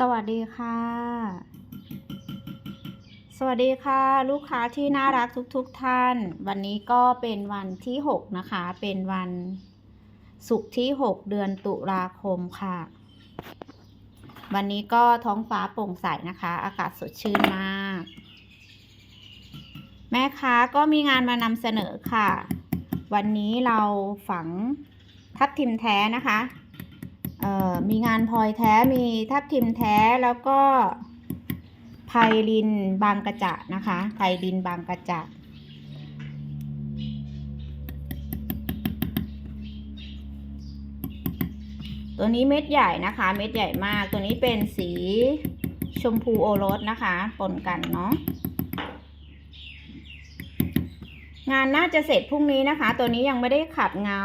สวัสดีค่ะ สวัสดีค่ะ ลูกค้าที่น่ารักทุกๆทท่าน วันนี้ก็เป็นวันที่6นะคะ เป็นวันศุกร์ที่6เดือนตุลาคมค่ะ วันนี้ก็ท้องฟ้าโปร่งใสนะคะ อากาศสดชื่นมาก แม่ค้าก็มีงานมานำเสนอค่ะ วันนี้เราฝังทับทิมแท้นะคะ มีงานพลอยแท้มีทับทิมแท้แล้วก็ไพลินบางกระจะนะคะไพลินบางกระจะตัวนี้เม็ดใหญ่นะคะ เม็ดใหญ่มาก ตัวนี้เป็นสีชมพูโอรสนะคะปนกันเนาะงานน่าจะเสร็จพรุ่งนี้นะคะ ตัวนี้ยังไม่ได้ขัดเงา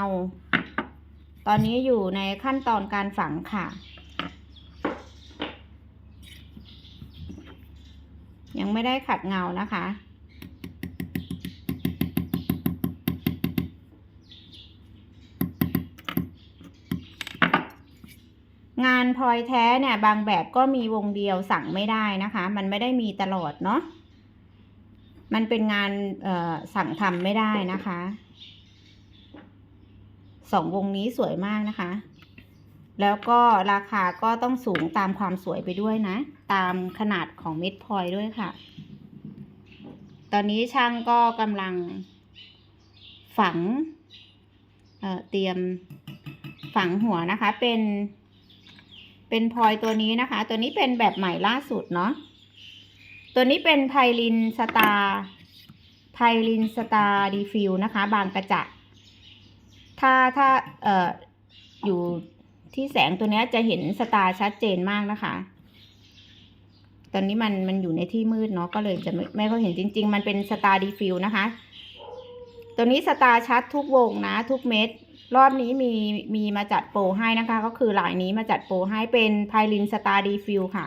ตอนนี้อยู่ในขั้นตอนการฝังค่ะ ยังไม่ได้ขัดเงานะคะ งานพลอยแท้เนี่ย บางแบบก็มีวงเดียวสั่งไม่ได้นะคะ มันไม่ได้มีตลอดเนาะมันเป็นงานสั่งทำไม่ได้นะคะ สองวงนี้สวยมากนะคะ แล้วก็ราคาก็ต้องสูงตามความสวยไปด้วยนะ ตามขนาดของเม็ดพลอยด้วยค่ะ ตอนนี้ช่างก็กำลังฝังเเตรียมฝังหัวนะคะ เป็น เป็นพลอยตัวนี้นะคะ ตัวนี้เป็นแบบใหม่ล่าสุดเนาะ ตัวนี้เป็นไพลินสตาร์ไพลินสตาร์ดีฟิลนะคะ บางกระจัด ถ้าถ้าเอ่ออยู่ที่แสงตัวนี้จะเห็นสตาร์ชัดเจนมากนะคะ ตอนนี้มันมันอยู่ในที่มืดเนาะก็เลยจะไม่ไม่ค่อยเห็นจริง ๆ มันเป็นสตาร์ดีฟิลนะคะ ตัวนี้สตาร์ชัดทุกวงนะ ทุกเม็ดรอบนี้มีมีมาจัดโปรให้นะคะ ก็คือลายนี้มาจัดโปรให้เป็นไพลินสตาร์ดีฟิลค่ะ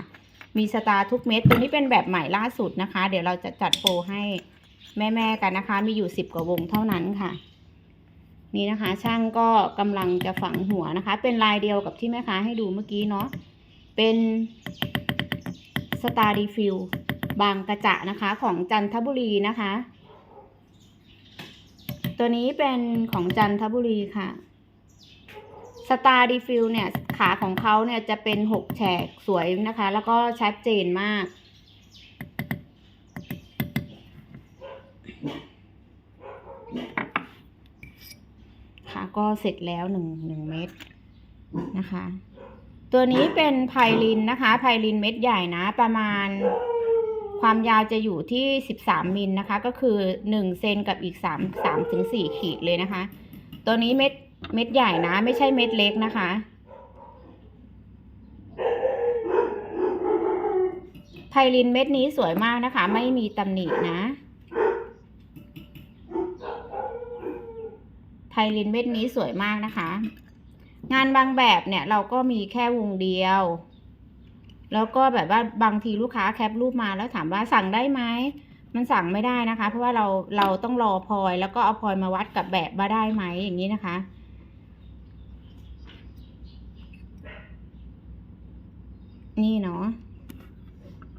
มีสตาร์ทุกเม็ดตัวนี้เป็นแบบใหม่ล่าสุดนะคะ เดี๋ยวเราจะจัดโปรให้แม่ๆกันนะคะ มีอยู่สิบกว่าวงเท่านั้นค่ะ นี่นะคะ ช่างก็กำลังจะฝังหัวนะคะ เป็นลายเดียวกับที่แม่ค้าให้ดูเมื่อกี้เนาะเป็นสตาร์ดีฟิลบางกระจะนะคะของจันทบุรีนะคะ ตัวนี้เป็นของจันทบุรีค่ะสตาร์ดีฟิลเนี่ยขาของเขาเนี่ยจะเป็นหกแฉกสวยนะคะ แล้วก็ชัดเจนมาก ก็เสร็จแล้วหนึ่งหนึ่งเม็ดนะคะ ตัวนี้เป็นไพลินนะคะ ไพลินเม็ดใหญ่นะ ประมาณความยาวจะอยู่ที่สิบสามมิลนะคะ ก็คือหนึ่งเซนกับอีกสามสามถึงสี่ขีดเลยนะคะ ตัวนี้เม็ดเม็ดใหญ่นะ ไม่ใช่เม็ดเล็กนะคะไพลินเม็ดนี้สวยมากนะคะ ไม่มีตำหนินะ ไพลินเม็ดนี้สวยมากนะคะ งานบางแบบเนี่ยเราก็มีแค่วงเดียว แล้วก็แบบว่าบางทีลูกค้าแคปรูปมาแล้วถามว่าสั่งได้ไหมมันสั่งไม่ได้นะคะ เพราะว่าเราเราต้องรอพลอยแล้วก็เอาพลอยมาวัดกับแบบว่าได้ไหมอย่างนี้นะคะนี่เนาะ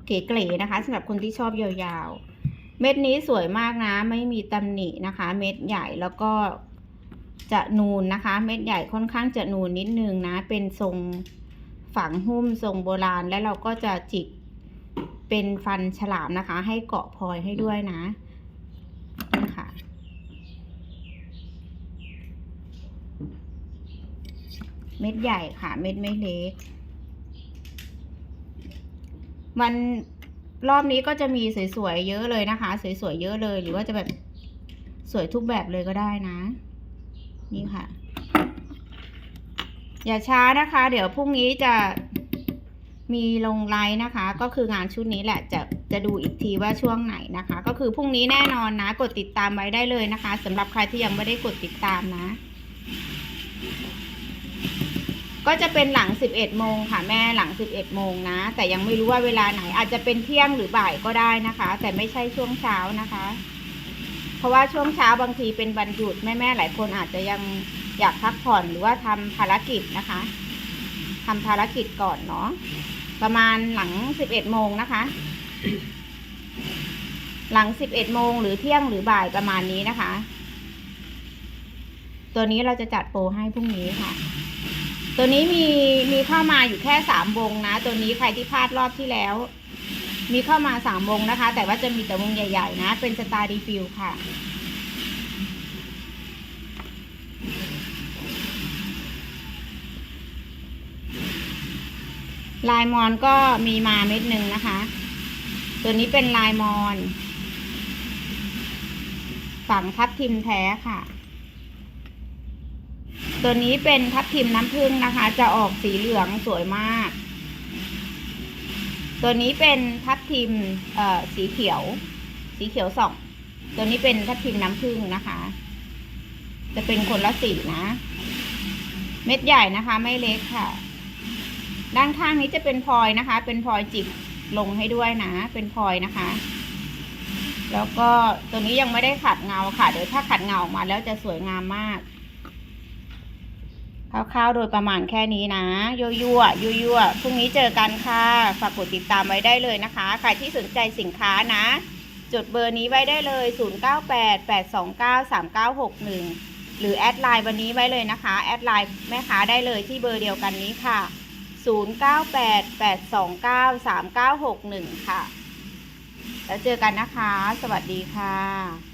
เก๋ๆนะคะสำหรับคนที่ชอบยาวๆ เม็ดนี้สวยมากนะ ไม่มีตำหนินะคะ เม็ดใหญ่แล้วก็ จะนูนนะคะ เม็ดใหญ่ค่อนข้างจะนูนนิดนึงนะ เป็นทรงฝังหุ้มทรงโบราณ แล้วเราก็จะจิกเป็นฟันฉลามนะคะ ให้เกาะพลอยให้ด้วยนะนี่ค่ะเม็ดใหญ่ค่ะ เม็ดไม่เล็กวันรอบนี้ก็จะมีสวยๆเยอะเลยนะคะ สวยๆเยอะเลย หรือว่าจะแบบสวยทุกแบบเลยก็ได้นะ นี่ค่ะ อย่าช้านะคะ เดี๋ยวพรุ่งนี้จะมีลงไลน์นะคะ ก็คืองานชุดนี้แหละจะจะดูอีกทีว่าช่วงไหนนะคะ ก็คือพรุ่งนี้แน่นอนนะ กดติดตามไว้ได้เลยนะคะสำหรับใครที่ยังไม่ได้กดติดตามนะ ก็จะเป็นหลัง 11 โมงค่ะแม่หลัง 11 โมงนะ แต่ยังไม่รู้ว่าเวลาไหนอาจจะเป็นเที่ยงหรือบ่ายก็ได้นะคะ แต่ไม่ใช่ช่วงเช้านะคะ เพราะว่าช่วงเช้าบางทีเป็นวันหยุดแม่ๆหลายคนอาจจะยังอยากพักผ่อนหรือว่าทำภารกิจนะคะทำภารกิจก่อนเนาะประมาณหลังสิบเอ็ดโมงนะคะ หลังสิบเอ็ดโมงหรือเที่ยงหรือบ่ายประมาณนี้นะคะ ตัวนี้เราจะจัดโปรให้พรุ่งนี้ค่ะ ตัวนี้มีมีเข้ามาอยู่แค่สามวงนะ ตัวนี้ใครที่พลาดรอบที่แล้ว มีเข้ามาสามวงนะคะ แต่ว่าจะมีแต่วงใหญ่ๆนะ เป็นสไตล์รีฟิลค่ะ ลายมอนก็มีมาเม็ดหนึ่งนะคะ ตัวนี้เป็นลายมอนฝั่งทับทิมแท้ค่ะ ตัวนี้เป็นทับทิมน้ำผึ้งนะคะ จะออกสีเหลืองสวยมาก ตัวนี้เป็นทับทิมเอ่อสีเขียว สีเขียวสองตัวนี้เป็นทับทิมน้ำผึ้งนะคะ จะเป็นคนละสีนะ เม็ดใหญ่นะคะ ไม่เล็กค่ะ ด้านข้างนี้จะเป็นพลอยนะคะ เป็นพลอยจิกลงให้ด้วยนะ เป็นพลอยนะคะ แล้วก็ตัวนี้ยังไม่ได้ขัดเงาค่ะ เดี๋ยวถ้าขัดเงาออกมาแล้วจะสวยงามมาก คร่าวๆโดยประมาณแค่นี้นะ ยั่วยั่วยั่วยั่วๆพรุ่งนี้เจอกันค่ะ ฝากกดติดตามไว้ได้เลยนะคะ ใครที่สนใจสินค้านะ จดเบอร์นี้ไว้ได้เลย 0988293961 หรือแอดไลน์วันนี้ไว้เลยนะคะ แอดไลน์แม่ค้าได้เลยที่เบอร์เดียวกันนี้ค่ะ 0988293961 ค่ะ แล้วเจอกันนะคะ สวัสดีค่ะ